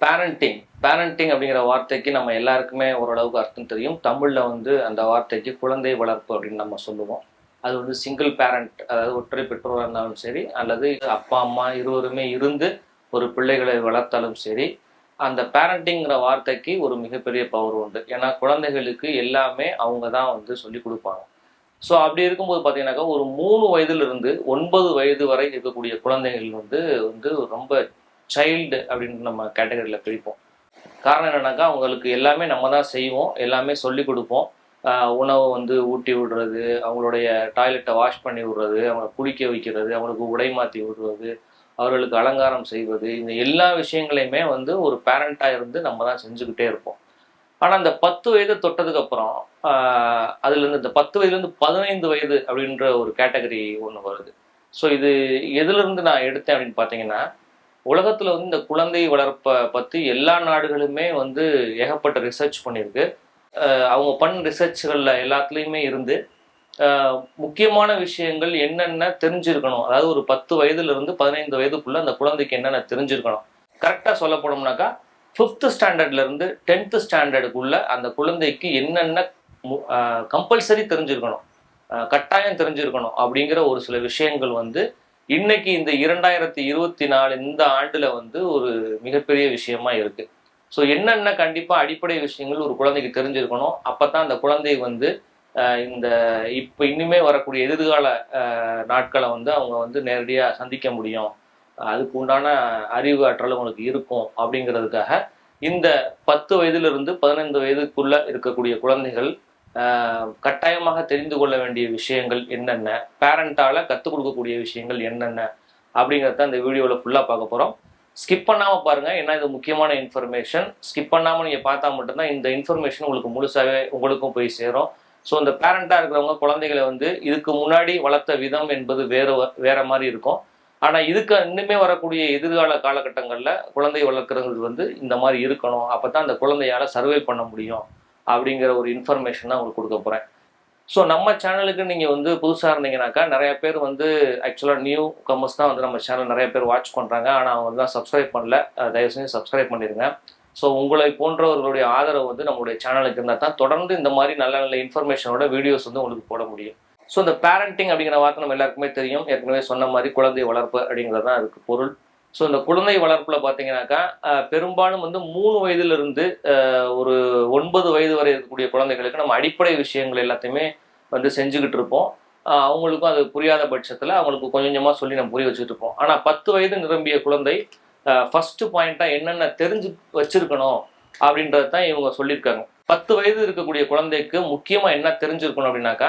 Parenting parenting அப்படிங்கிற வார்த்தைக்கு நம்ம எல்லாருக்குமே ஓரளவுக்கு அர்த்தம் தெரியும். தமிழில் வந்து அந்த வார்த்தைக்கு குழந்தை வளர்ப்பு அப்படின்னு நம்ம சொல்லுவோம். அது வந்து சிங்கிள் பேரண்ட் அதாவது ஒற்றை பெற்றோராக இருந்தாலும் சரி அல்லது அப்பா அம்மா இருவருமே இருந்து ஒரு பிள்ளைகளை வளர்த்தாலும் சரி அந்த பேரண்டிங்கிற வார்த்தைக்கு ஒரு மிகப்பெரிய பவர் உண்டு. ஏன்னா குழந்தைகளுக்கு எல்லாமே அவங்க தான் வந்து சொல்லி கொடுப்பாங்க. ஸோ அப்படி இருக்கும்போது பார்த்தீங்கன்னாக்கா ஒரு மூணு வயதுலேருந்து ஒன்பது வயது வரை இருக்கக்கூடிய குழந்தைகள் வந்து வந்து ரொம்ப சைல்டு அப்படின்னு நம்ம கேட்டகரியில் பிரிப்போம். காரணம் என்னன்னாக்கா அவங்களுக்கு எல்லாமே நம்ம தான் செய்வோம். எல்லாமே சொல்லி கொடுப்போம். உணவை உணவு வந்து ஊட்டி விடுறது அவங்களுடைய டாய்லெட்டை வாஷ் பண்ணி விடுறது அவங்களை குளிக்க வைக்கிறது அவங்களுக்கு உடை மாற்றி விடுறது அவர்களுக்கு அலங்காரம் செய்வது இந்த எல்லா விஷயங்களையுமே வந்து ஒரு பேரண்ட்டாக இருந்து நம்ம தான் செஞ்சுக்கிட்டே இருப்போம். ஆனால் அந்த பத்து வயது தொட்டதுக்கு அப்புறம் இந்த பத்து வயதுலேருந்து பதினைந்து வயது அப்படின்ற ஒரு கேட்டகரி ஒன்று வருது. ஸோ இது எதுலேருந்து நான் எடுத்தேன் அப்படின்னு பார்த்தீங்கன்னா உலகத்தில் வந்து இந்த குழந்தை வளர்ப்பை பற்றி எல்லா நாடுகளுமே வந்து ஏகப்பட்ட ரிசர்ச் பண்ணியிருக்கு. அவங்க பண்ண ரிசர்ச்களில் எல்லாத்துலேயுமே இருந்து முக்கியமான விஷயங்கள் என்னென்ன தெரிஞ்சிருக்கணும்? அதாவது ஒரு பத்து வயதுல இருந்து பதினைந்து வயதுக்குள்ள அந்த குழந்தைக்கு என்னென்ன தெரிஞ்சிருக்கணும்? கரெக்டாக சொல்ல போனோம்னாக்கா ஃபிஃப்த் ஸ்டாண்டர்ட்ல இருந்து டென்த்து ஸ்டாண்டர்டுக்குள்ள அந்த குழந்தைக்கு என்னென்ன கம்பல்சரி தெரிஞ்சிருக்கணும்? கட்டாயம் தெரிஞ்சிருக்கணும் அப்படிங்கிற ஒரு சில விஷயங்கள் வந்து இன்னைக்கு இந்த இரண்டாயிரத்தி இருபத்தி நாலு இந்த ஆண்டுல வந்து ஒரு மிகப்பெரிய விஷயமா இருக்கு. ஸோ என்னென்ன கண்டிப்பா அடிப்படை விஷயங்கள் ஒரு குழந்தைக்கு தெரிஞ்சிருக்கணும் அப்பதான் அந்த குழந்தை வந்து இந்த இப்போ இன்னுமே வரக்கூடிய எதிர்கால நாட்களை வந்து அவங்க வந்து நேரடியாக சந்திக்க முடியும். அதுக்கு உண்டான அறிவு ஆற்றல் அவங்களுக்கு இருக்கும் அப்படிங்கிறதுக்காக இந்த பத்து வயதிலிருந்து பதினைந்து வயதுக்குள்ள இருக்கக்கூடிய குழந்தைகள் கட்டாயமாக தெரிந்து கொள்ள வேண்டிய விஷயங்கள் என்னென்ன? பேரண்டால கற்றுக் கொடுக்கக்கூடிய விஷயங்கள் என்னென்ன? அப்படிங்கிறத இந்த வீடியோவில் ஃபுல்லாக பார்க்க போகிறோம் ஸ்கிப் பண்ணாமல் பாருங்கள் ஏன்னா இது முக்கியமான இன்ஃபர்மேஷன் ஸ்கிப் பண்ணாமல் நீங்கள் பார்த்தா மட்டும்தான் இந்த இன்ஃபர்மேஷன் உங்களுக்கு முழுசாகவே உங்களுக்கும் போய் சேரும். ஸோ இந்த பேரண்ட்டாக இருக்கிறவங்க குழந்தைகளை வந்து இதுக்கு முன்னாடி வளர்த்த விதம் என்பது வேறு வ- மாதிரி இருக்கும். ஆனால் இதுக்கு இன்னுமே வரக்கூடிய எதிர்கால காலகட்டங்களில் குழந்தை வளர்க்குறது வந்து இந்த மாதிரி இருக்கணும். அப்போ தான் அந்த குழந்தையால சர்வே பண்ண முடியும். அப்படிங்கிற ஒரு இன்ஃபர்மேஷன் தான் உங்களுக்கு கொடுக்க போகிறேன் ஸோ நம்ம சேனலுக்கு நீங்கள் வந்து புதுசாக இருந்தீங்கன்னாக்கா நிறைய பேர் வந்து ஆக்சுவலாக நியூ கமர்ஸ் தான் வந்து நம்ம சேனல் நிறைய பேர் வாட்ச் பண்ணுறாங்க ஆனால் அவங்க தான் சப்ஸ்கிரைப் பண்ணல. தயவு செஞ்சு சப்ஸ்கிரைப் பண்ணிடுங்க. ஸோ உங்களை போன்றவர்களுடைய ஆதரவு வந்து நம்மளுடைய சேனலுக்கு இருந்தால் தான் தொடர்ந்து இந்த மாதிரி நல்ல நல்ல இன்ஃபர்மேஷனோட வீடியோஸ் வந்து உங்களுக்கு போட முடியும். ஸோ இந்த பேரண்டிங் அப்படிங்கிற வார்த்தை நம்ம எல்லாருக்குமே தெரியும். ஏற்கனவே சொன்ன மாதிரி குழந்தை வளர்ப்பு அப்படிங்கிறது தான் அதுக்கு பொருள். ஸோ இந்த குழந்தை வளர்ப்பில் பார்த்தீங்கன்னாக்கா பெரும்பாலும் வந்து மூணு வயதிலிருந்து ஒரு ஒன்பது வயது வரை இருக்கக்கூடிய குழந்தைகளுக்கு நம்ம அடிப்படை விஷயங்கள் எல்லாத்தையுமே வந்து செஞ்சுக்கிட்டு இருப்போம். அவங்களுக்கும் அது புரியாத பட்சத்தில் அவங்களுக்கு கொஞ்சம் கொஞ்சமாக சொல்லி நம்ம புரிய வச்சுட்டு இருப்போம். ஆனால் பத்து வயது நிரம்பிய குழந்தை ஃபஸ்ட்டு பாயிண்ட்டாக என்னென்ன தெரிஞ்சு வச்சுருக்கணும் அப்படின்றது தான் இவங்க சொல்லியிருக்காங்க. பத்து வயது இருக்கக்கூடிய குழந்தைக்கு முக்கியமாக என்ன தெரிஞ்சிருக்கணும் அப்படின்னாக்கா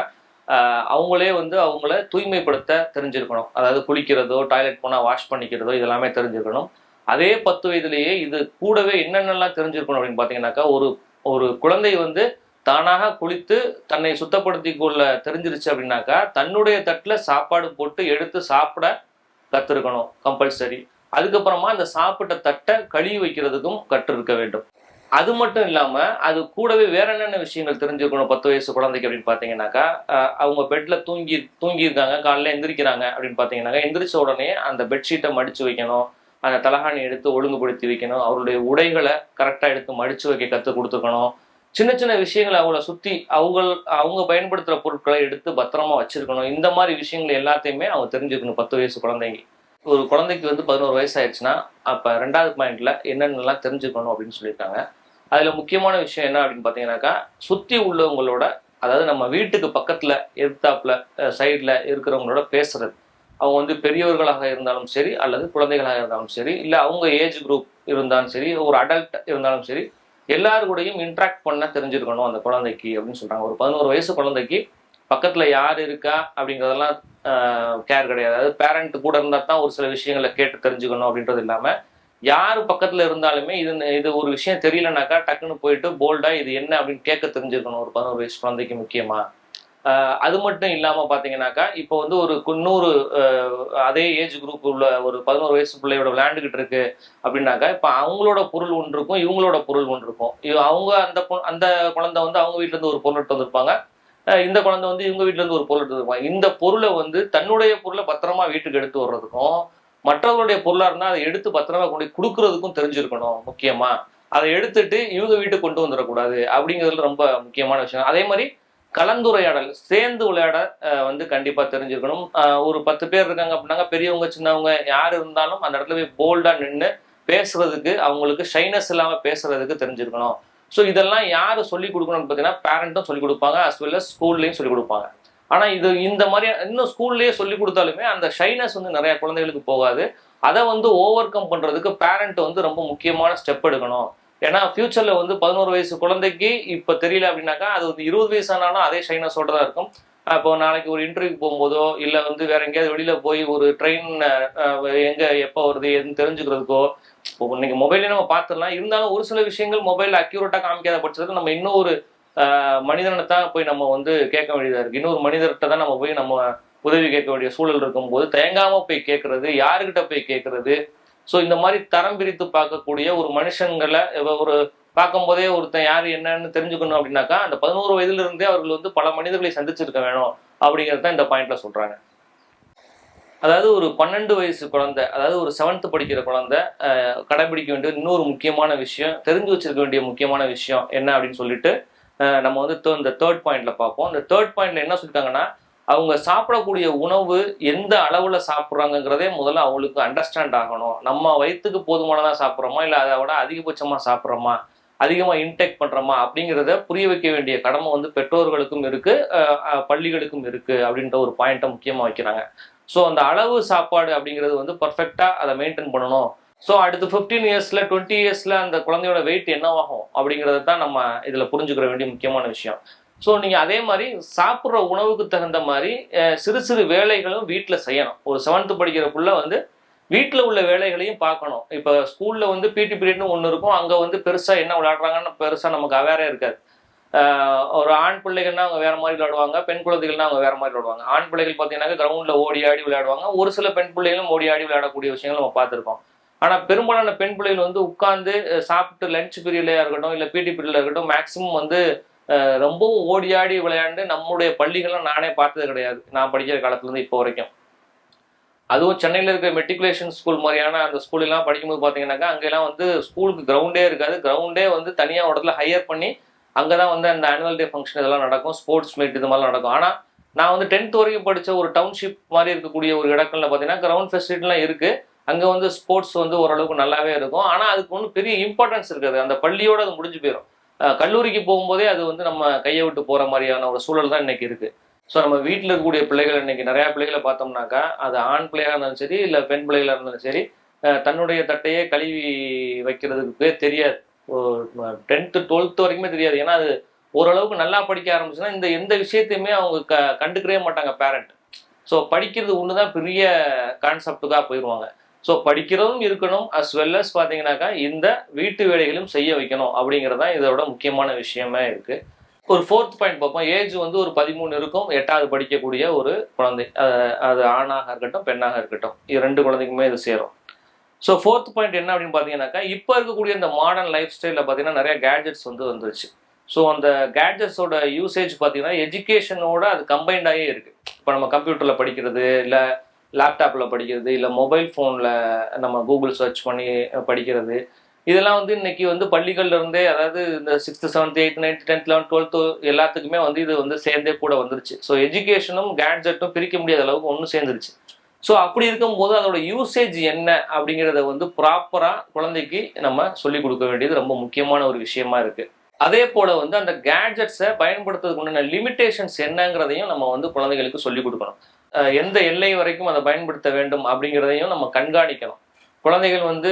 அவங்களே வந்து அவங்கள தூய்மைப்படுத்த தெரிஞ்சிருக்கணும். அதாவது குளிக்கிறதோ டாய்லெட் போனால் வாஷ் பண்ணிக்கிறதோ இதெல்லாமே தெரிஞ்சிருக்கணும். அதே பத்து வயதுலேயே இது கூடவே என்னென்னலாம் தெரிஞ்சிருக்கணும் அப்படின்னு பார்த்தீங்கன்னாக்கா ஒரு ஒரு குழந்தை வந்து தானாக குளித்து தன்னை சுத்தப்படுத்தி கொள்ள தெரிஞ்சிருச்சு அப்படின்னாக்கா தன்னுடைய தட்டில் சாப்பாடு போட்டு எடுத்து சாப்பிட கற்றுருக்கணும் கம்பல்சரி அதுக்கப்புறமா அந்த சாப்பிட்ட தட்டை கழுவி வைக்கிறதுக்கும் கற்றிருக்க வேண்டும். அது மட்டும் இல்லாம அது கூடவே வேற என்னென்ன விஷயங்கள் தெரிஞ்சுக்கணும் பத்து வயசு குழந்தைக்கு அப்படின்னு பாத்தீங்கன்னாக்கா அவங்க பெட்ல தூங்கி தூங்கி இருக்காங்க காலைல எந்திரிக்கிறாங்க அப்படின்னு பாத்தீங்கன்னாக்கா எந்திரிச்ச உடனே அந்த பெட்ஷீட்டை மடிச்சு வைக்கணும் அந்த தலகாணி எடுத்து ஒழுங்குபடுத்தி வைக்கணும் அவருடைய உடைகளை கரெக்டா எடுத்து மடிச்சு வைக்க கற்றுக் கொடுத்துக்கணும். சின்ன சின்ன விஷயங்களை அவங்கள சுத்தி அவங்க அவங்க பயன்படுத்துற பொருட்களை எடுத்து பத்திரமா வச்சிருக்கணும். இந்த மாதிரி விஷயங்கள் எல்லாத்தையுமே அவங்க தெரிஞ்சுக்கணும் பத்து வயசு குழந்தைங்க. ஒரு குழந்தைக்கு வந்து பதினோரு வயசு ஆயிடுச்சுன்னா அப்ப ரெண்டாவது பாயிண்ட்ல என்னென்னலாம் தெரிஞ்சுக்கணும் அப்படின்னு சொல்லியிருக்காங்க. அதில் முக்கியமான விஷயம் என்ன அப்படின்னு பார்த்தீங்கன்னாக்கா சுற்றி உள்ளவங்களோட அதாவது நம்ம வீட்டுக்கு பக்கத்தில் எதிர்த்தாப்புல சைடில் இருக்கிறவங்களோட பேசுறது. அவங்க வந்து பெரியவர்களாக இருந்தாலும் சரி அல்லது குழந்தைகளாக இருந்தாலும் சரி இல்லை அவங்க ஏஜ் குரூப் இருந்தாலும் சரி ஒரு அடல்ட் இருந்தாலும் சரி எல்லாரு கூடயும் இன்ட்ராக்ட் பண்ண தெரிஞ்சிருக்கணும் அந்த குழந்தைக்கு அப்படின்னு சொல்கிறாங்க ஒரு பதினோரு வயசு குழந்தைக்கு பக்கத்தில் யார் இருக்கா அப்படிங்கிறதெல்லாம் கேர் கிடையாது. அதாவது பேரண்ட் கூட இருந்தால் தான் ஒரு சில விஷயங்களை கேட்டு தெரிஞ்சுக்கணும் அப்படின்றது இல்லாமல் யார் பக்கத்துல இருந்தாலுமே இது இது ஒரு விஷயம் தெரியலனாக்கா டக்குன்னு போயிட்டு போல்டா இது என்ன அப்படின்னு கேட்க தெரிஞ்சிருக்கணும். ஒரு பதினோரு வயசு குழந்தைக்கு முக்கியமா. அது மட்டும் இல்லாம பாத்தீங்கன்னாக்கா இப்போ வந்து ஒரு குன்னூறு அதே ஏஜ் குரூப் உள்ள ஒரு பதினோரு வயசு பிள்ளையோட விளையாண்டுகிட்டு இருக்கு அப்படின்னாக்கா இப்போ அவங்களோட பொருள் ஒன்று இருக்கும் இவங்களோட பொருள் ஒன்று இருக்கும் அவங்க அந்த பொ- அந்த குழந்தை வந்து அவங்க வீட்டிலேருந்து இருந்து ஒரு பொருள் எடுத்து வந்திருப்பாங்க. இந்த குழந்தை வந்து இவங்க வீட்டிலேருந்து இருந்து ஒரு பொருள் எடுத்து வந்திருப்பாங்க. இந்த பொருளை வந்து தன்னுடைய பொருளை பத்திரமா வீட்டுக்கு எடுத்து வர்றதுக்கும் மற்றவர்களுடைய பொருளாக இருந்தால் அதை எடுத்து பத்திரமா கொண்டு கொடுக்கறதுக்கும் தெரிஞ்சிருக்கணும் முக்கியமா. அதை எடுத்துட்டு இவங்க வீட்டுக்கு கொண்டு வந்துடக்கூடாது அப்படிங்கிறதுல ரொம்ப முக்கியமான விஷயம். அதே மாதிரி கலந்துரையாடல் சேர்ந்து விளையாட வந்து கண்டிப்பாக தெரிஞ்சிருக்கணும். ஒரு பத்து பேர் இருக்காங்க அப்படின்னாங்க பெரியவங்க சின்னவங்க யார் இருந்தாலும் அந்த இடத்துல போய் போல்டாக நின்று பேசுறதுக்கு அவங்களுக்கு ஷைனஸ் இல்லாமல் பேசுறதுக்கு தெரிஞ்சிருக்கணும். ஸோ இதெல்லாம் யார் சொல்லி கொடுக்கணும்னு பார்த்தீங்கன்னா பேரண்ட்டும் சொல்லி கொடுப்பாங்க அஸ் வெல் அஸ் ஸ்கூல்லையும் சொல்லி கொடுப்பாங்க. ஆனால் இது இந்த மாதிரி இன்னும் ஸ்கூல்லேயே சொல்லி கொடுத்தாலுமே அந்த ஷைனஸ் வந்து நிறைய குழந்தைகளுக்கு போகாது. அதை வந்து ஓவர் கம் பண்ணுறதுக்கு பேரண்ட் வந்து ரொம்ப முக்கியமான ஸ்டெப் எடுக்கணும். ஏன்னா ஃபியூச்சரில் வந்து பதினோரு வயசு குழந்தைக்கு இப்போ தெரியல அப்படின்னாக்கா அது வந்து இருபது வயசு ஆனாலும் அதே ஷைனஸோட தான் இருக்கும். இப்போ நாளைக்கு ஒரு இன்டர்வியூக்கு போகும்போதோ இல்லை வந்து வேற எங்கேயாவது வெளியில் போய் ஒரு ட்ரெயின் எங்கே எப்போ வருது எதுன்னு தெரிஞ்சுக்கிறதுக்கோ இப்போ இன்னைக்கு மொபைலே நம்ம பார்த்துடலாம். இருந்தாலும் ஒரு சில விஷயங்கள் மொபைல் அக்யூரேட்டாக காமிக்காத பட்சத்துக்கு நம்ம இன்னும் ஒரு மனிதனை தான் போய் நம்ம வந்து கேட்க வேண்டியதாக இருக்கு. இன்னொரு மனிதர்கிட்ட தான் நம்ம போய் நம்ம உதவி கேட்க வேண்டிய சூழல் இருக்கும்போது தயங்காமல் போய் கேட்கறது யாருக்கிட்ட போய் கேட்கறது. ஸோ இந்த மாதிரி தரம் பிரித்து பார்க்கக்கூடிய ஒரு மனுஷங்களை ஒரு பார்க்கும்போதே ஒருத்தன் யார் என்னன்னு தெரிஞ்சுக்கணும் அப்படின்னாக்கா அந்த பதினோரு வயதுல இருந்தே அவர்கள் வந்து பல மனிதர்களை சந்திச்சிருக்க வேணும் அப்படிங்கிறது தான் இந்த பாயிண்ட்ல சொல்றாங்க. அதாவது ஒரு பன்னெண்டு வயசு குழந்தை அதாவது ஒரு செவன்த் படிக்கிற குழந்தை கடைபிடிக்க வேண்டிய இன்னொரு முக்கியமான விஷயம் தெரிஞ்சு வச்சிருக்க வேண்டிய முக்கியமான விஷயம் என்ன அப்படின்னு சொல்லிட்டு நம்ம வந்து இந்த தேர்ட் பாயிண்ட்ல பார்ப்போம். இந்த தேர்ட் பாயிண்ட்ல என்ன சொல்லிட்டாங்கன்னா அவங்க சாப்பிடக்கூடிய உணவு எந்த அளவுல சாப்பிட்றாங்கங்கிறதே முதல்ல அவங்களுக்கு அண்டர்ஸ்டாண்ட் ஆகணும். நம்ம வயிற்றுக்கு போதுமானதாக சாப்பிட்றோமா இல்லை அதை விட அதிகபட்சமா சாப்பிட்றோமா அதிகமாக இன்டேக் பண்ணுறோமா அப்படிங்கிறத புரிய வைக்க வேண்டிய கடமை வந்து பெற்றோர்களுக்கும் இருக்குது பள்ளிகளுக்கும் இருக்குது அப்படின்ற ஒரு பாயிண்ட்டை முக்கியமாக வைக்கிறாங்க. ஸோ அந்த அளவு சாப்பாடு அப்படிங்கிறது வந்து பர்ஃபெக்டாக அதை மெயின்டைன் பண்ணணும். ஸோ அடுத்து ஃபிஃப்டீன் இயர்ஸில் டுவெண்ட்டி இயர்ஸில் அந்த குழந்தையோட வெயிட் என்னவாகும் அப்படிங்கிறது தான் நம்ம இதில் புரிஞ்சுக்கிற வேண்டிய முக்கியமான விஷயம். ஸோ நீங்கள் அதே மாதிரி சாப்பிட்ற உணவுக்கு தகுந்த மாதிரி சிறு சிறு வேலைகளும் வீட்டில் செய்யணும். ஒரு செவன்த்து படிக்கிற புள்ள வந்து வீட்டில் உள்ள வேலைகளையும் பார்க்கணும். இப்போ ஸ்கூலில் வந்து பிடி பீரியட்னு ஒன்று இருக்கும். அங்கே வந்து பெருசாக என்ன விளையாடுறாங்கன்னு பெருசாக நமக்கு அவேரே இருக்காது. ஒரு ஆண் பிள்ளைகள்னா அவங்க வேற மாதிரி விளையாடுவாங்க பெண் குழந்தைகள்னா அவங்க வேற மாதிரி விளையாடுவாங்க. ஆண் பிள்ளைகள் பார்த்தீங்கன்னா கிரவுண்டில் ஓடி ஆடி விளையாடுவாங்க. ஒரு சில பெண் பிள்ளைகளும் ஓடி ஆடி விளையாடக்கூடிய விஷயங்கள் நம்ம பார்த்துருக்கோம். ஆனால் பெரும்பாலான பெண் பிள்ளைகள் வந்து உட்கார்ந்து சாப்பிட்டு லஞ்ச் பீரியட்லையாக இருக்கட்டும் இல்லை பிடி பீரியட்ல இருக்கட்டும் மேக்சிமம் வந்து ரொம்பவும் ஓடி ஆடி விளையாண்டு நம்முடைய பள்ளிகள்லாம் நானே பார்த்தது கிடையாது. நான் படிக்கிற காலத்துலேருந்து இப்போ வரைக்கும். அதுவும் சென்னையில் இருக்கிற மெட்ரிகுலேஷன் ஸ்கூல் மாதிரியான அந்த ஸ்கூலெல்லாம் படிக்கும்போது பார்த்தீங்கன்னாக்கா அங்கெல்லாம் வந்து ஸ்கூலுக்கு கிரவுண்டே இருக்காது. கிரவுண்டே வந்து தனியாக ஒரு இடத்துல ஹையர் பண்ணி அங்கே தான் வந்து அந்த ஆனுவல் டே ஃபங்க்ஷன் இதெல்லாம் நடக்கும். ஸ்போர்ட்ஸ் மீட் இது மாதிரிலாம் நடக்கும். ஆனால் நான் வந்து டென்த் வரைக்கும் படித்த ஒரு டவுன்ஷிப் மாதிரி இருக்கக்கூடிய ஒரு இடங்கள்ல பார்த்தீங்கன்னா கிரவுண்ட் ஃபெசிலிட்டிலாம் இருக்குது அங்கே வந்து ஸ்போர்ட்ஸ் வந்து ஓரளவுக்கு நல்லாவே இருக்கும். ஆனால் அதுக்கு ஒன்றும் பெரிய இம்பார்ட்டன்ஸ் இருக்காது. அந்த பள்ளியோட அது முடிஞ்சு போயிடும் கல்லூரிக்கு போகும்போதே அது வந்து நம்ம கையை விட்டு போகிற மாதிரியான ஒரு சூழல் தான் இன்னைக்கு இருக்குது ஸோ நம்ம வீட்டில் இருக்கக்கூடிய பிள்ளைகள் இன்னைக்கு நிறையா பிள்ளைகளை பார்த்தோம்னாக்கா அது ஆண் பிள்ளையாக இருந்தாலும் சரி இல்லை பெண் பிள்ளைகளாக இருந்தாலும் சரி தன்னுடைய தட்டையே கழுவி வைக்கிறதுக்கு தெரியாது. டென்த்து டுவெல்த் வரைக்குமே தெரியாது. ஏன்னா அது ஓரளவுக்கு நல்லா படிக்க ஆரம்பிச்சுன்னா இந்த எந்த விஷயத்தையுமே அவங்க க கண்டுக்கவே மாட்டாங்க பேரண்ட் ஸோ படிக்கிறது ஒன்று தான் பெரிய கான்செப்டுக்காக போயிடுவாங்க ஸோ படிக்கிறதும் இருக்கணும் அஸ் வெல் அஸ் பார்த்தீங்கன்னாக்கா இந்த வீட்டு வேலைகளும் செய்ய வைக்கணும் அப்படிங்கிறது தான் இதோட முக்கியமான விஷயமே இருக்கு. ஒரு ஃபோர்த் பாயிண்ட் பார்ப்போம். ஏஜ் வந்து ஒரு பதிமூணு இருக்கும். எட்டாவது படிக்கக்கூடிய ஒரு குழந்தை அது ஆணாக இருக்கட்டும் பெண்ணாக இருக்கட்டும். இது ரெண்டு குழந்தைக்குமே இது சேரும். ஸோ ஃபோர்த் பாயிண்ட் என்ன அப்படின்னு பார்த்தீங்கன்னாக்கா இப்போ இருக்கக்கூடிய இந்த மாடர்ன் லைஃப் ஸ்டைலில் பார்த்தீங்கன்னா நிறைய கேட்ஜெட்ஸ் வந்து வந்துருச்சு. ஸோ அந்த கேட்ஜெட்ஸோட யூசேஜ் பார்த்தீங்கன்னா எஜுகேஷனோட அது கம்பைண்டாகவே இருக்குது இப்போ நம்ம கம்ப்யூட்டரில் படிக்கிறது இல்லை லேப்டாப்பில் படிக்கிறது இல்லை மொபைல் ஃபோனில் நம்ம கூகுள் சர்ச் பண்ணி படிக்கிறது. இதெல்லாம் வந்து இன்னைக்கு வந்து பள்ளிகள்ல இருந்தே அதாவது இந்த sixth seventh eighth ninth tenth eleventh twelfth எல்லாத்துக்குமே வந்து இது வந்து சேர்ந்தே கூட வந்துருச்சு. ஸோ எஜுகேஷனும் கேட்ஜெட்டும் பிரிக்க முடியாத அளவுக்கு ஒன்றும் சேர்ந்துருச்சு. ஸோ அப்படி இருக்கும்போது அதோட யூசேஜ் என்ன அப்படிங்கிறத வந்து ப்ராப்பராக குழந்தைக்கு நம்ம சொல்லிக் கொடுக்க வேண்டியது ரொம்ப முக்கியமான ஒரு விஷயமா இருக்கு. அதே போல வந்து அந்த கேட்ஜெட்ஸை பயன்படுத்துறதுக்கு உண்டான லிமிடேஷன்ஸ் என்னங்கிறதையும் நம்ம வந்து குழந்தைகளுக்கு சொல்லிக் கொடுக்கணும். எந்த எல்லை வரைக்கும் அதை பயன்படுத்த வேண்டும் அப்படிங்கிறதையும் நம்ம கண்காணிக்கணும். குழந்தைகள் வந்து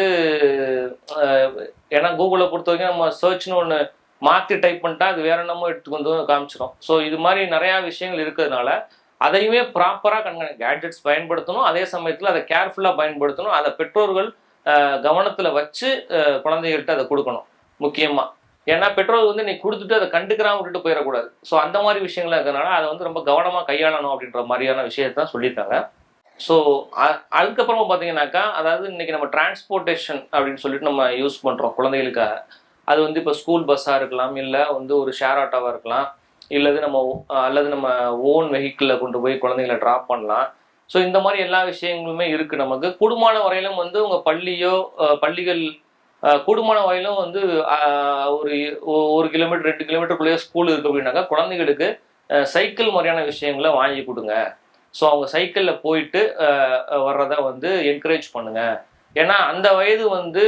ஏன்னா கூகுளை பொறுத்த வரைக்கும் நம்ம சர்ச்னு ஒன்று மாற்றி டைப் பண்ணிட்டா அது வேற என்னமோ எடுத்துக்கொண்டு வந்து காமிச்சிடும் ஸோ இது மாதிரி நிறையா விஷயங்கள் இருக்கிறதுனால அதையுமே ப்ராப்பராக கண்காணி கேட்ஜெட்ஸ் பயன்படுத்தணும். அதே சமயத்தில் அதை கேர்ஃபுல்லாக பயன்படுத்தணும். அதை பெற்றோர்கள் கவனத்தில் வச்சு குழந்தைகள்கிட்ட அதை கொடுக்கணும். முக்கியமாக ஏன்னா பெட்ரோல் வந்து நீ கொடுத்துட்டு அதை கண்டுக்கிறாம விட்டுட்டு போயிடக்கூடாது. ஸோ அந்த மாதிரி விஷயங்கள் இருக்கிறதுனால அதை வந்து ரொம்ப கவனமாக கையாளணும் அப்படின்ற மாதிரியான விஷயத்தான் சொல்லியிருக்காங்க. ஸோ அதுக்கப்புறமா பார்த்தீங்கன்னாக்கா அதாவது இன்னைக்கு நம்ம டிரான்ஸ்போர்ட்டேஷன் அப்படின்னு சொல்லிட்டு நம்ம யூஸ் பண்ணுறோம் குழந்தைகளுக்காக. அது வந்து இப்போ ஸ்கூல் பஸ்ஸாக இருக்கலாம் இல்லை வந்து ஒரு ஷேர் ஆட்டோவாக இருக்கலாம் இல்லது நம்ம ஓ- அல்லது நம்ம ஓன் வெஹிக்கிளில் கொண்டு போய் குழந்தைங்கள ட்ராப் பண்ணலாம். ஸோ இந்த மாதிரி எல்லா விஷயங்களுமே இருக்குது நமக்கு. கூடுமான வரையிலும் வந்து உங்கள் பள்ளியோ பள்ளிகள் கூடுமான வகையிலும் வந்து ஒரு ஒரு கிலோமீட்டர் ரெண்டு கிலோமீட்டருக்குள்ளேயே ஸ்கூல் இருக்கு அப்படின்னாக்கா குழந்தைகளுக்கு சைக்கிள் மாதிரியான விஷயங்களை வாங்கி கொடுங்க. ஸோ அவங்க சைக்கிளில் போயிட்டு வர்றதை வர்றத வந்து என்கரேஜ் பண்ணுங்க. ஏன்னா அந்த வயது வந்து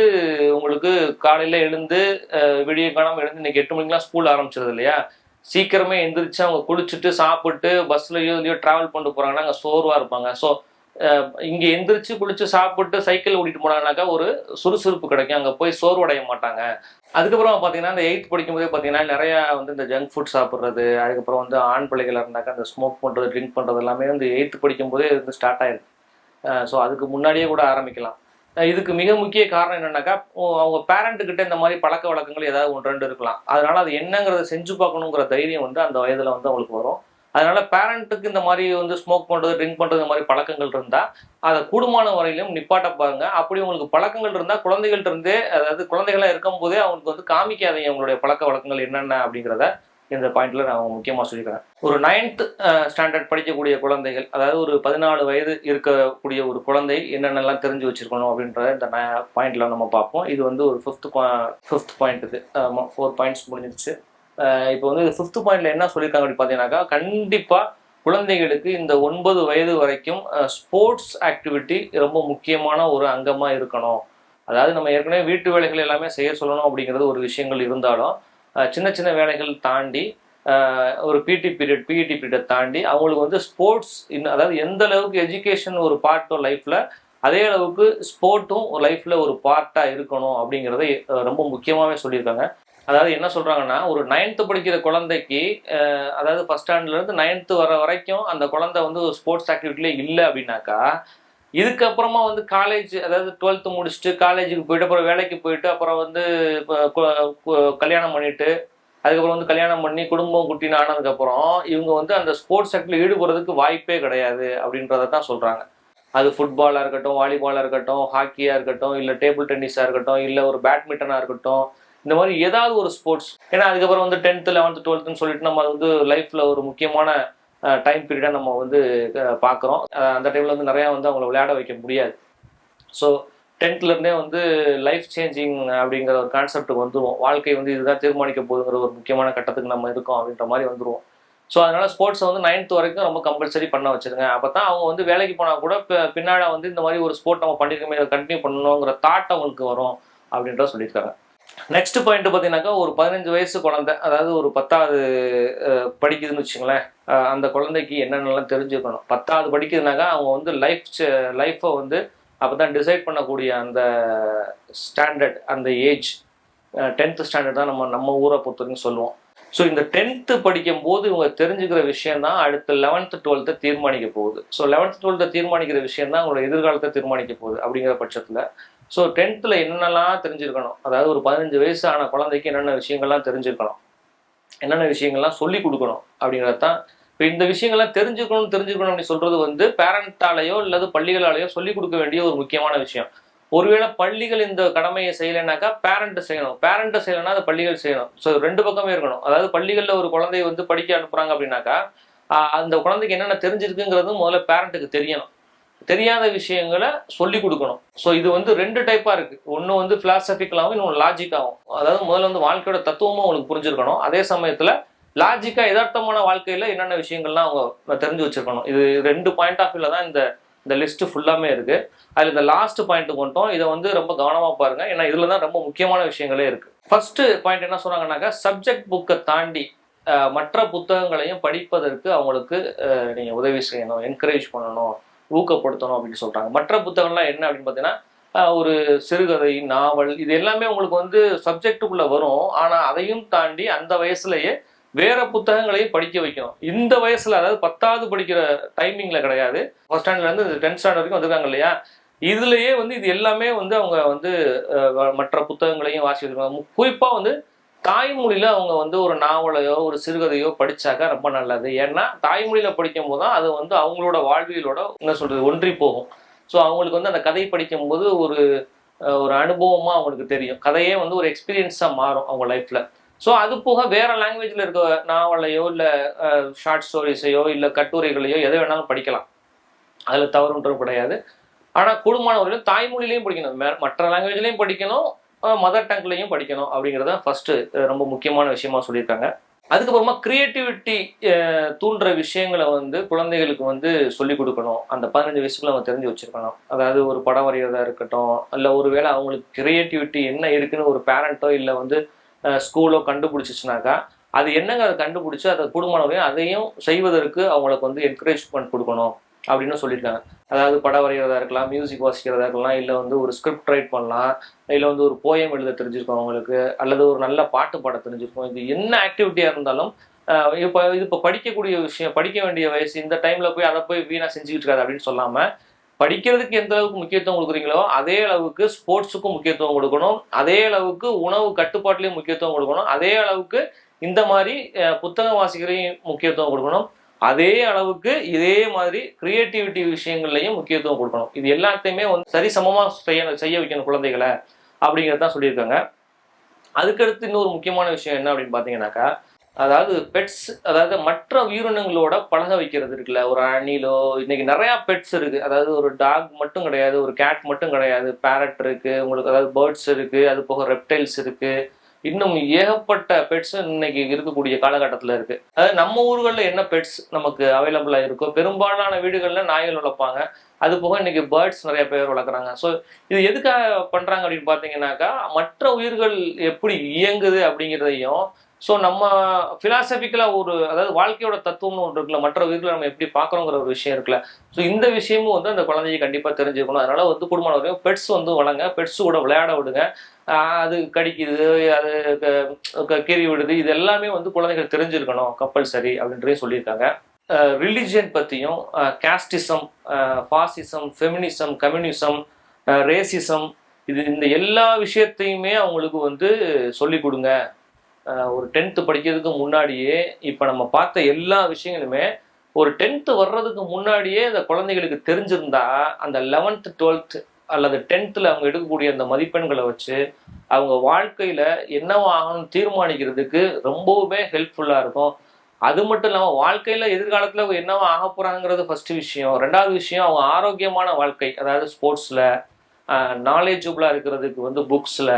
உங்களுக்கு காலையில் எழுந்து விடிய காணாமல் எழுந்து இன்னைக்கு எட்டு மணிக்கெல்லாம் ஸ்கூல் ஆரம்பிச்சிருது இல்லையா? சீக்கிரமே எந்திரிச்சு அவங்க குளிச்சுட்டு சாப்பிட்டு பஸ்லையோ இதுலயோ ட்ராவல் பண்ணிட்டு போகிறாங்கன்னா அங்கே சோர்வாக இருப்பாங்க. ஸோ இங்கே எந்திரிச்சு குளிச்சு சாப்பிட்டு சைக்கிள் ஓட்டிட்டு போனாங்கனாக்கா ஒரு சுறுசுறுப்பு கிடைக்கும். அங்கே போய் சோர்வடைய மாட்டாங்க. அதுக்கப்புறம் பார்த்தீங்கன்னா இந்த எயித் படிக்கும்போதே பார்த்தீங்கன்னா நிறையா வந்து இந்த ஜங்க் ஃபுட் சாப்பிட்றது அதுக்கப்புறம் வந்து ஆண் பிள்ளைகளாக இருந்தாக்கா அந்த ஸ்மோக் பண்ணுறது ட்ரிங்க் பண்ணுறது எல்லாமே வந்து எயித் படிக்கும்போதே வந்து ஸ்டார்ட் ஆயிருக்கு. ஸோ அதுக்கு முன்னாடியே கூட ஆரம்பிக்கலாம். இதுக்கு மிக முக்கிய காரணம் என்னன்னாக்கா அவங்க பேரண்ட்டுக்கிட்ட இந்த மாதிரி பழக்க வழக்கங்கள் ஏதாவது ஒன்று ரெண்டு இருக்கலாம். அதனால அது என்னங்கிறத செஞ்சு பார்க்கணுங்கிற தைரியம் வந்து அந்த வயதில் வந்து அவங்களுக்கு வரும். அதனால பேரண்ட்டுக்கு இந்த மாதிரி வந்து ஸ்மோக் பண்றது ட்ரிங்க் பண்றது இந்த மாதிரி பழக்கங்கள் இருந்தா அதை கூடுமான வரையிலும் நிப்பாட்ட பாருங்க. அப்படி உங்களுக்கு பழக்கங்கள் இருந்தா குழந்தைகள்ட்ட இருந்தே அதாவது குழந்தைகளாக இருக்கும் போதே அவங்களுக்கு வந்து காமிக்காதீங்க அவங்களுடைய பழக்க வழக்கங்கள் என்னென்ன அப்படிங்கிறத. இந்த பாயிண்ட்ல நான் முக்கியமா சொல்லிக்கிறேன். ஒரு நைன்த் ஸ்டாண்டர்ட் படிக்கக்கூடிய குழந்தைகள் அதாவது ஒரு பதினாலு வயது இருக்கக்கூடிய ஒரு குழந்தை என்னென்னலாம் தெரிஞ்சு வச்சிருக்கணும் அப்படின்றத இந்த பாயிண்ட்ல நம்ம பார்ப்போம். இது வந்து ஒரு ஃபிஃப்த் ஃபிஃப்த் பாயிண்ட் இது. ஃபோர் பாயிண்ட்ஸ் முடிஞ்சிருச்சு. இப்போ வந்து ஃபிஃப்த் பாயிண்ட்ல என்ன சொல்லியிருக்காங்க அப்படின்னு பார்த்தீங்கன்னாக்கா கண்டிப்பா குழந்தைகளுக்கு இந்த ஒன்பது வயது வரைக்கும் ஸ்போர்ட்ஸ் ஆக்டிவிட்டி ரொம்ப முக்கியமான ஒரு அங்கமாக இருக்கணும். அதாவது நம்ம ஏற்கனவே வீட்டு வேலைகள் எல்லாமே செய்ய சொல்லணும் அப்படிங்கிறது ஒரு விஷயங்கள் இருந்தாலும் சின்ன சின்ன வேலைகள் தாண்டி ஒரு பிடி பீரியட் பிஇடி பீரியட் தாண்டி அவங்களுக்கு வந்து ஸ்போர்ட்ஸ் இன்னும் அதாவது எந்த அளவுக்கு எஜுகேஷன் ஒரு பார்ட்டோ லைஃப்ல அதே அளவுக்கு ஸ்போர்ட்டும் லைஃப்பில் ஒரு பார்ட்டாக இருக்கணும் அப்படிங்கிறத ரொம்ப முக்கியமாகவே சொல்லியிருக்காங்க. அதாவது என்ன சொல்கிறாங்கன்னா ஒரு நைன்த்து படிக்கிற குழந்தைக்கு அதாவது ஃபஸ்ட் ஸ்டாண்டர்ட்லேருந்து நைன்த்து வர வரைக்கும் அந்த குழந்தை வந்து ஒரு ஸ்போர்ட்ஸ் ஆக்டிவிட்டிலே இல்லை அப்படின்னாக்கா இதுக்கப்புறமா வந்து காலேஜ் அதாவது டுவெல்த்து முடிச்சுட்டு காலேஜுக்கு போயிட்டு அப்புறம் வேலைக்கு போயிட்டு அப்புறம் வந்து இப்போ கல்யாணம் பண்ணிட்டு அதுக்கப்புறம் வந்து கல்யாணம் பண்ணி குடும்பம் குட்டின்னு ஆனதுக்கப்புறம் இவங்க வந்து அந்த ஸ்போர்ட்ஸ் ஆக்டில் ஈடுபடுறதுக்கு வாய்ப்பே கிடையாது அப்படின்றத தான் சொல்கிறாங்க அது ஃபுட்பாலாக இருக்கட்டும் வாலிபாலாக இருக்கட்டும் ஹாக்கியாக இருக்கட்டும் இல்லை டேபிள் டென்னிஸாக இருக்கட்டும் இல்லை ஒரு பேட்மிண்டனாக இருக்கட்டும் இந்த மாதிரி ஏதாவது ஒரு ஸ்போர்ட்ஸ் ஏன்னா அதுக்கப்புறம் வந்து டென்த்து லெவன்த்து டுவெல்த்துன்னு சொல்லிட்டு நம்ம அது வந்து லைஃப்பில் ஒரு முக்கியமான டைம் பீரியடாக நம்ம வந்து பார்க்குறோம் அந்த டைமில் வந்து நிறையா வந்து அவங்கள விளையாட வைக்க முடியாது. ஸோ டென்த்லேருந்தே வந்து லைஃப் சேஞ்சிங் அப்படிங்கிற ஒரு கான்செப்ட்டுக்கு வந்துருவோம். வாழ்க்கை வந்து இதுதான் தீர்மானிக்க போகுதுங்கிற ஒரு முக்கியமான கட்டத்துக்கு நம்ம இருக்கோம் அப்படின்ற மாதிரி வந்துடுவோம் ஸோ அதனால் ஸ்போர்ட்ஸை வந்து நைன்த் வரைக்கும் ரொம்ப கம்பல்சரி பண்ண வச்சுருங்க. அப்போ தான் அவங்க வந்து வேலைக்கு போனால் கூட பின்னாடி வந்து இந்த மாதிரி ஒரு ஸ்போர்ட் நம்ம பண்ணியிருக்கமே கண்டினியூ பண்ணணுங்கிற தாட் அவங்களுக்கு வரும் அப்படின்றத சொல்லியிருக்காங்க. நெக்ஸ்ட் பாயிண்ட் பார்த்தீங்கன்னாக்கா ஒரு பதினஞ்சு வயசு குழந்தை அதாவது ஒரு பத்தாவது படிக்குதுன்னு வச்சுங்களேன் அந்த குழந்தைக்கு என்னென்னலாம் தெரிஞ்சுக்கணும். பத்தாவது படிக்குதுனாக்கா அவங்க வந்து லைஃப் லைஃப்பை வந்து அப்போ தான் டிசைட் பண்ணக்கூடிய அந்த ஸ்டாண்டர்ட் அந்த ஏஜ் டென்த்து ஸ்டாண்டர்ட் தான் நம்ம நம்ம ஊரை பொறுத்தவரைக்கும் சொல்லுவோம். ஸோ இந்த டென்த்து படிக்கும் போது இவங்க தெரிஞ்சுக்கிற விஷயம் தான் அடுத்த லெவன்த்து டுவெல்த்தை தீர்மானிக்க போகுது. ஸோ லெவன்த்து டுவெல்த்தை தீர்மானிக்கிற விஷயம் தான் அவங்களோட எதிர்காலத்தை தீர்மானிக்க போகுது அப்படிங்கிற பட்சத்தில். ஸோ டென்த்தில் என்னென்னலாம் தெரிஞ்சிருக்கணும்? அதாவது ஒரு பதினஞ்சு வயசு ஆன குழந்தைக்கு என்னென்ன விஷயங்கள்லாம் தெரிஞ்சிருக்கணும்? என்னென்ன விஷயங்கள்லாம் சொல்லி கொடுக்கணும்? அப்படிங்கிறது தான் இப்போ இந்த விஷயங்கள்லாம் தெரிஞ்சுக்கணும் தெரிஞ்சுக்கணும் அப்படின்னு சொல்றது வந்து பேரண்ட்டாலேயோ இல்லாத பள்ளிகளாலேயோ சொல்லி கொடுக்க வேண்டிய ஒரு முக்கியமான விஷயம். ஒருவேளை பள்ளிகள் இந்த கடமையை செய்யலைனாக்கா பேரண்ட் செய்யணும். பேரண்ட் செய்யலைன்னா அதை பள்ளிகள் செய்யணும். ஸோ ரெண்டு பக்கமே இருக்கணும். அதாவது பள்ளிகளில் ஒரு குழந்தைய வந்து படிக்க அனுப்புறாங்க அப்படின்னாக்கா அந்த குழந்தைக்கு என்னென்ன தெரிஞ்சிருக்குங்கிறது முதல்ல பேரண்ட்டுக்கு தெரியணும். தெரியாத விஷயங்களை சொல்லி கொடுக்கணும். ஸோ இது வந்து ரெண்டு டைப்பாக இருக்குது ஒன்று வந்து ஃபிலாசபிக்கலாகவும் இன்னொன்று லாஜிக்காகவும் அதாவது முதல்ல வந்து வாழ்க்கையோட தத்துவமும் அவங்களுக்கு புரிஞ்சிருக்கணும். அதே சமயத்தில் லாஜிக்காக யதார்த்தமான வாழ்க்கையில் என்னென்ன விஷயங்கள்லாம் அவங்க தெரிஞ்சு வச்சிருக்கணும். இது ரெண்டு பாயிண்ட் ஆஃப் வியூவில் தான் இந்த இந்த லிஸ்ட் ஃபுல்லாமே இருக்குது அதில் இந்த லாஸ்ட் பாயிண்ட் மட்டும் இதை வந்து ரொம்ப கவனமாக பாருங்கள் ஏன்னா இதில் தான் ரொம்ப முக்கியமான விஷயங்களே இருக்குது ஃபர்ஸ்ட் பாயிண்ட் என்ன சொன்னாங்கன்னாக்கா சப்ஜெக்ட் புக்கை தாண்டி மற்ற புத்தகங்களையும் படிப்பதற்கு அவங்களுக்கு நீங்கள் உதவி செய்யணும் என்கரேஜ் பண்ணணும். ஊக்கப்படுத்தணும் அப்படின்னு சொல்கிறாங்க மற்ற புத்தகம்லாம் என்ன அப்படின்னு பார்த்தீங்கன்னா ஒரு சிறுகதை நாவல் இது எல்லாமே உங்களுக்கு வந்து சப்ஜெக்டுக்குள்ளே வரும். ஆனால் அதையும் தாண்டி அந்த வயசுலேயே வேற புத்தகங்களையும் படிக்க வைக்கணும். இந்த வயசுல அதாவது பத்தாவது படிக்கிற டைமிங்ல கிடையாது. ஃபர்ஸ்ட் ஸ்டாண்டர்ட்லேருந்து டென்த் ஸ்டாண்டர்ட் வரைக்கும் வந்திருக்காங்க இல்லையா? இதுலயே வந்து இது எல்லாமே வந்து அவங்க வந்து மற்ற புத்தகங்களையும் வாசிச்சிருக்காங்க. குறிப்பாக வந்து தாய்மொழியில் அவங்க வந்து ஒரு நாவலையோ ஒரு சிறுகதையோ படிச்சாக்கா ரொம்ப நல்லது. ஏன்னா தாய்மொழியில் படிக்கும் போது தான் அது வந்து அவங்களோட வாழ்வியலோட என்ன சொல்கிறது ஒன்றி போகும். ஸோ அவங்களுக்கு வந்து அந்த கதை படிக்கும்போது ஒரு ஒரு அனுபவமாக அவங்களுக்கு தெரியும். கதையே வந்து ஒரு எக்ஸ்பீரியன்ஸாக மாறும் அவங்க லைஃப்பில் ஸோ அது போக வேறு லாங்குவேஜில் இருக்க நாவலையோ இல்லை ஷார்ட் ஸ்டோரிஸையோ இல்லை கட்டுரைகளையோ எதை வேணாலும் படிக்கலாம். அதில் தவறுன்றது கிடையாது. ஆனால் குடும்பமானவர்களும் தாய்மொழியிலையும் படிக்கணும். மற்ற லாங்குவேஜ்லையும் படிக்கணும். மதர் டங்க்லையும் படிக்கணும் அப்படிங்கிறத ஃபஸ்ட்டு ரொம்ப முக்கியமான விஷயமா சொல்லியிருக்காங்க. அதுக்கப்புறமா கிரியேட்டிவிட்டி தூண்டுற விஷயங்களை வந்து குழந்தைகளுக்கு வந்து சொல்லிக் கொடுக்கணும். அந்த பதினஞ்சு வயசுக்குள்ள அவங்க தெரிஞ்சு வச்சிருக்கணும். அதாவது ஒரு படம் வரைகிறதா இருக்கட்டும் இல்லை ஒருவேளை அவங்களுக்கு கிரியேட்டிவிட்டி என்ன இருக்குன்னு ஒரு பேரண்ட்டோ இல்லை வந்து ஸ்கூலோ கண்டுபிடிச்சிச்சுனாக்கா அது என்னங்க அதை கண்டுபிடிச்சி அதை குடும்பம் அதையும் செய்வதற்கு அவங்களுக்கு வந்து என்கரேஜ்மெண்ட் கொடுக்கணும். அப்படின்னு சொல்லியிருக்காங்க. அதாவது படம் வரைகிறதா இருக்கலாம் மியூசிக் வாசிக்கிறதா இருக்கலாம் இல்லை வந்து ஒரு ஸ்கிரிப்ட் ரைட் பண்ணலாம் இல்லை வந்து ஒரு போயம் எழுத தெரிஞ்சிருக்கும் அவங்களுக்கு அல்லது ஒரு நல்ல பாட்டு பாட தெரிஞ்சிருக்கும். இது என்ன ஆக்டிவிட்டியாக இருந்தாலும் இப்போ இது இப்போ படிக்கக்கூடிய விஷயம் படிக்க வேண்டிய வயசு இந்த டைமில் போய் அதை போய் வீணாக செஞ்சுக்கிட்டு இருக்காது அப்படின்னு சொல்லாமல் படிக்கிறதுக்கு எந்த அளவுக்கு முக்கியத்துவம் கொடுக்குறீங்களோ அதே அளவுக்கு ஸ்போர்ட்ஸுக்கும் முக்கியத்துவம் கொடுக்கணும். அதே அளவுக்கு உணவு கட்டுப்பாட்டுலேயும் முக்கியத்துவம் கொடுக்கணும். அதே அளவுக்கு இந்த மாதிரி புத்தகம் வாசிக்கிறையும் முக்கியத்துவம் கொடுக்கணும். அதே அளவுக்கு இதே மாதிரி கிரியேட்டிவிட்டி விஷயங்கள்லையும் முக்கியத்துவம் கொடுக்கணும். இது எல்லாத்தையுமே வந்து சரிசமமா செய்ய செய்ய வைக்கணும் குழந்தைகளை அப்படிங்கிறதான் சொல்லியிருக்காங்க. அதுக்கடுத்து இன்னொரு முக்கியமான விஷயம் என்ன அப்படின்னு பார்த்தீங்கன்னாக்கா அதாவது பெட்ஸ் அதாவது மற்ற உயிரினங்களோட பழக வைக்கிறது இருக்குல்ல. ஒரு அணிலோ இன்னைக்கு நிறையா பெட்ஸ் இருக்குது அதாவது ஒரு டாக் மட்டும் கிடையாது ஒரு கேட் மட்டும் கிடையாது. பேரட் இருக்குது உங்களுக்கு அதாவது பேர்ட்ஸ் இருக்குது அது போக ரெப்டைல்ஸ் இருக்குது இன்னும் ஏகப்பட்ட பெட்ஸ் இன்னைக்கு இருக்கக்கூடிய காலகட்டத்தில் இருக்கு. அதாவது நம்ம ஊர்களில் என்ன பெட்ஸ் நமக்கு அவைலபிளாக இருக்கோ பெரும்பாலான வீடுகளில் நாய்கள் வளர்ப்பாங்க. அது போக இன்னைக்கு பேர்ட்ஸ் நிறைய பேர் வளர்க்குறாங்க. ஸோ இது எதுக்காக பண்றாங்க அப்படின்னு பார்த்தீங்கன்னாக்கா மற்ற உயிர்கள் எப்படி இயங்குது அப்படிங்கிறதையும் ஸோ நம்ம ஃபிலாசபிக்கலாக ஒரு அதாவது வாழ்க்கையோட தத்துவம்னு ஒன்று இருக்குல்ல மற்ற உயிர்களை நம்ம எப்படி பார்க்குறோங்கிற ஒரு விஷயம் இருக்குல்ல. ஸோ இந்த விஷயமும் வந்து அந்த குழந்தைய கண்டிப்பாக தெரிஞ்சுக்கணும். அதனால வந்து குடும்பம் வரையும் பெட்ஸ் வந்து வளங்க பெட்ஸ் கூட விளையாட விடுங்க. அது கடிக்குது அது க- கீறி விடுது. இது எல்லாமே வந்து குழந்தைகள் தெரிஞ்சிருக்கணும். கம்பல்சரி அப்படின்றதையும் சொல்லியிருக்காங்க. ரிலிஜியன் பற்றியும் casteism fascism feminism communism racism இது இந்த எல்லா விஷயத்தையுமே அவங்களுக்கு வந்து சொல்லிக் கொடுங்க. ஒரு டென்த்து படிக்கிறதுக்கு முன்னாடியே இப்போ நம்ம பார்த்த எல்லா விஷயங்களுமே ஒரு டென்த்து வர்றதுக்கு முன்னாடியே அந்த குழந்தைகளுக்கு தெரிஞ்சிருந்தா அந்த லெவன்த்து டுவெல்த் அல்லது டென்த்தில் அவங்க எடுக்கக்கூடிய அந்த மதிப்பெண்களை வச்சு அவங்க வாழ்க்கையில் என்னவா ஆகணும்னு தீர்மானிக்கிறதுக்கு ரொம்பவுமே ஹெல்ப்ஃபுல்லாக இருக்கும். அது மட்டும் இல்லாமல் வாழ்க்கையில் எதிர்காலத்தில் அவங்க என்னவா ஆக போகிறாங்கிறது ஃபஸ்ட்டு விஷயம். ரெண்டாவது விஷயம் அவங்க ஆரோக்கியமான வாழ்க்கை அதாவது ஸ்போர்ட்ஸில் நாலேஜபிளாக இருக்கிறதுக்கு வந்து புக்ஸில்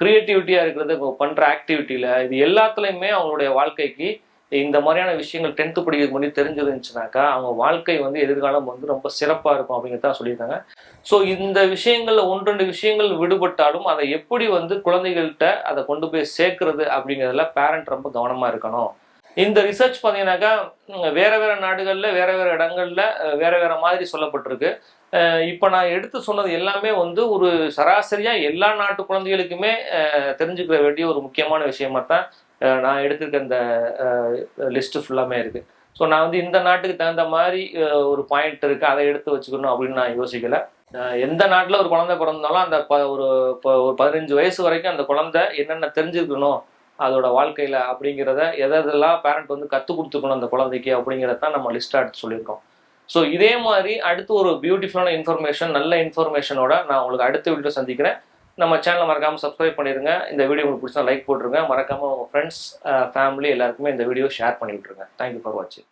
க்ரியேட்டிவிட்டியாக இருக்கிறது பண்ணுற ஆக்டிவிட்டியில் இது எல்லாத்துலேயுமே அவங்களுடைய வாழ்க்கைக்கு இந்த மாதிரியான விஷயங்கள் டென்த்து படிக்கிறது முன்னாடி தெரிஞ்சிருந்துச்சுனாக்கா அவங்க வாழ்க்கை வந்து எதிர்காலம் வந்து ரொம்ப சிறப்பாக இருக்கும் அப்படிங்கிறத சொல்லியிருக்காங்க. ஸோ இந்த விஷயங்களில் ஒன்று ரெண்டு விஷயங்கள் விடுபட்டாலும் அதை எப்படி வந்து குழந்தைகள்கிட்ட அதை கொண்டு போய் சேர்க்கறது அப்படிங்கிறதுல பேரண்ட் ரொம்ப கவனமாக இருக்கணும். இந்த ரிசர்ச் பார்த்தீங்கன்னாக்கா வேற வேற நாடுகளில் வேற வேற இடங்கள்ல வேற வேற மாதிரி சொல்லப்பட்டிருக்கு. இப்போ நான் எடுத்து சொன்னது எல்லாமே வந்து ஒரு சராசரியாக எல்லா நாட்டு குழந்தைகளுக்குமே தெரிஞ்சுக்கிற வேண்டிய ஒரு முக்கியமான விஷயமா தான் நான் எடுத்திருக்க இந்த லிஸ்ட்டு ஃபுல்லாமே இருக்குது ஸோ நான் வந்து இந்த நாட்டுக்கு தகுந்த மாதிரி ஒரு பாயிண்ட் இருக்குது அதை எடுத்து வச்சுக்கணும் அப்படின்னு நான் யோசிக்கலை. எந்த நாட்டில் ஒரு குழந்தை பிறந்தாலும் அந்த ப ஒரு இப்போ ஒரு பதினஞ்சு வயசு வரைக்கும் அந்த குழந்தை என்னென்ன தெரிஞ்சுக்கணும் அதோட வாழ்க்கையில் அப்படிங்கிறத எதெல்லாம் பேரண்ட் வந்து கற்றுக் கொடுத்துக்கணும் அந்த குழந்தைக்கு அப்படிங்கிறத தான் நம்ம லிஸ்ட்டாக எடுத்து சொல்லியிருக்கோம். ஸோ இதே மாதிரி அடுத்து ஒரு பியூட்டிஃபுல்லான இன்ஃபர்மேஷன் நல்ல இன்ஃபர்மேஷனோட நான் உங்களுக்கு அடுத்த வீடியோ சந்திக்கிறேன். நம்ம சேனலை மறக்காமல் சப்ஸ்கிரைப் பண்ணிடுங்க இந்த வீடியோ உங்களுக்கு பிடிச்சா லைக் போட்டுருங்க. மறக்காமல் உங்கள் ஃப்ரெண்ட்ஸ் ஃபேமிலி எல்லாருக்குமே இந்த வீடியோ ஷேர் பண்ணி விட்ருங்க தேங்க்யூ ஃபார் வாட்சிங்